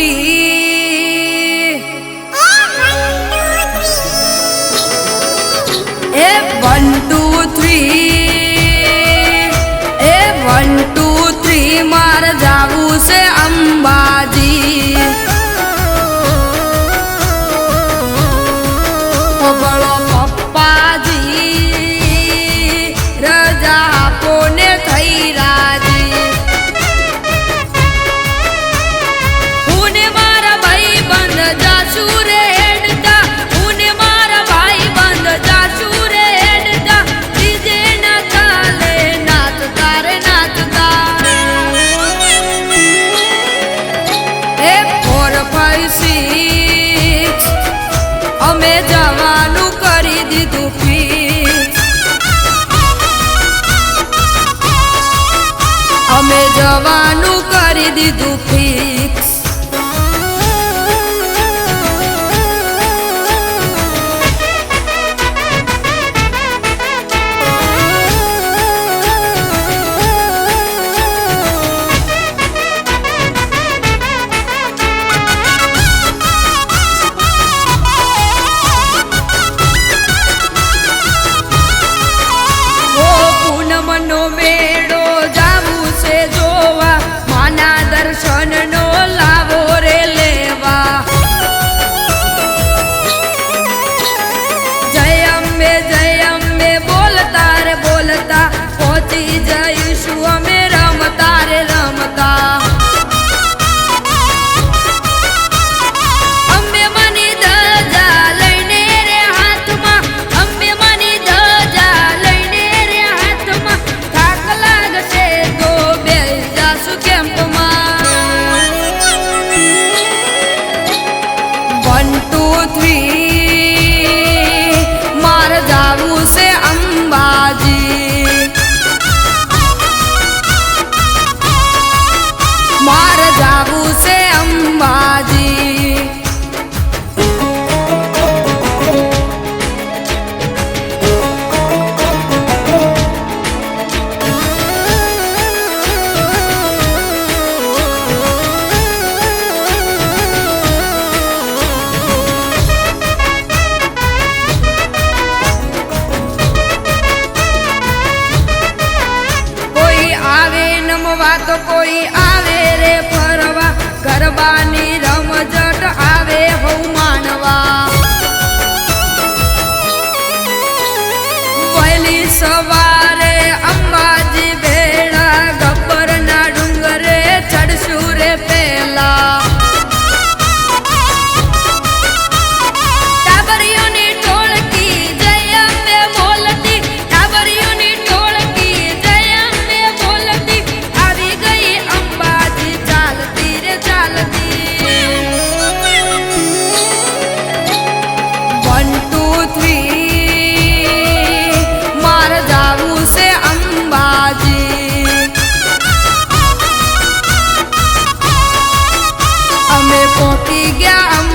three. Oh, one, two, three. Hey, one, two, three. Hey, one, two, three. મારે જાવું છે અંબા ભાત કોઈ આવે રે ફરવા કરવાની રમઝટ આવે હું માનવા. વહેલી સવારે અંબા પોતી ગયા